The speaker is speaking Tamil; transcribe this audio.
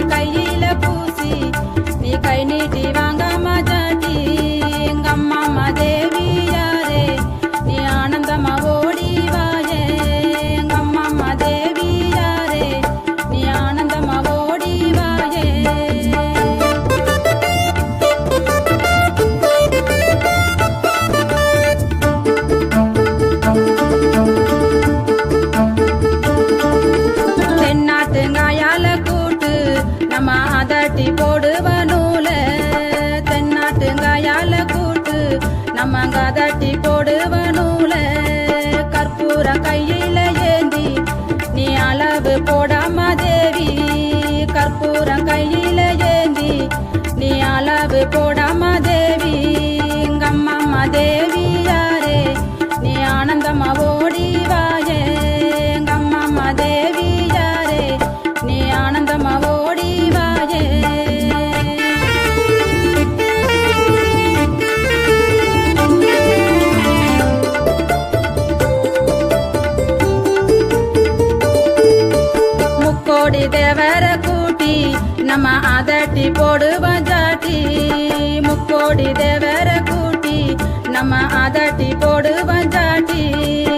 la calle. ஆட்டி போடுவனூல தென்னாட்டுங்காயால கூட்டு நம்மங்க தட்டி போடுவனூல கற்பூர கையை தேவர கூட்டி நம்ம அதட்டி போடுவோம் ஜாட்டி. முக்கோடி தேவர கூட்டி நம்ம அதட்டி போடுவோம் ஜாட்டி.